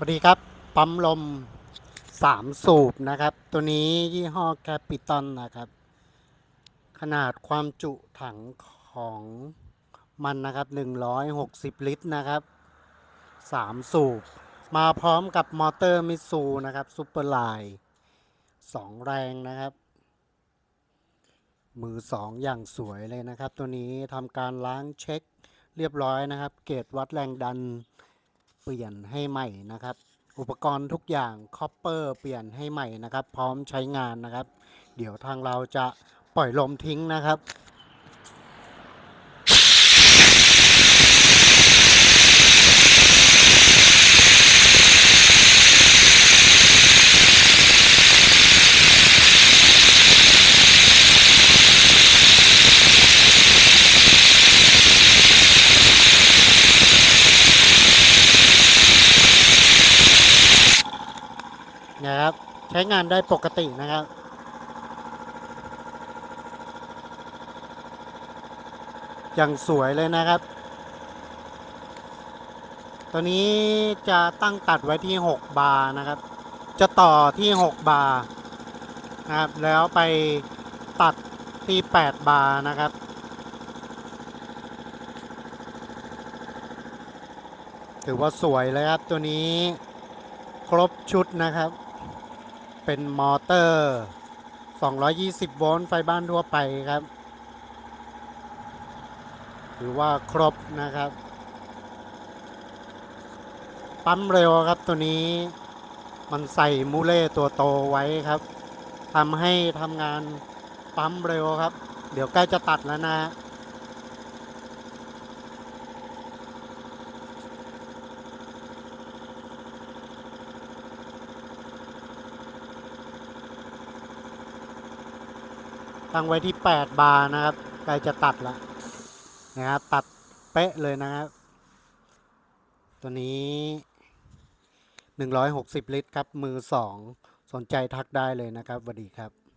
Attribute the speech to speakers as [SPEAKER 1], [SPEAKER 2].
[SPEAKER 1] สวัสดีครับ ปั๊มลม 3 สูบนะครับ ตัวนี้ยี่ห้อแคปิตอนนะครับ ขนาดความจุถังของมันนะครับ 160 ลิตรนะครับ 3 สูบ มาพร้อมกับมอเตอร์มิซูนะครับซูเปอร์ไลน์2แรงนะครับ มือ 2 อย่างสวยเลยนะครับ ตัวนี้ทำการล้างเช็คเรียบร้อยนะครับ เกจวัดแรงดัน ลี่ยนให้ใหม่นะครับ อุปกรณ์ทุกอย่างคอปเปอร์เปลี่ยนให้ใหม่นะครับ พร้อมใช้งานนะครับ เดี๋ยวทางเราจะปล่อยลมทิ้งนะครับ นะครับ ใช้งานได้ปกตินะครับ อย่างสวยเลยนะครับ ตัวนี้จะตั้งตัดไว้ที่ 6 บาร์นะครับ จะต่อที่ 6 บาร์นะครับ แล้วไปตัดที่ 8 บาร์นะครับถือว่าสวยเลยครับตัวนี้ครบชุดนะครับ เป็นมอเตอร์ 220 โวลต์ไฟบ้านทั่วไปครับ ถือว่าครบนะครับ ปั๊มเร็วครับตัวนี้มันใส่มูเล่ตัวโตไว้ครับทำให้ทำงานปั๊มเร็วครับ เดี๋ยวใกล้จะตัดแล้วนะ ตั้งไว้ที่ 8 บาร์นะครับใกล้จะตัดละนะครับตัดเป๊ะเลยนะครับ ตัวนี้ 160 ลิตรครับมือ 2 สนใจทักได้เลยนะครับสวัสดีครับ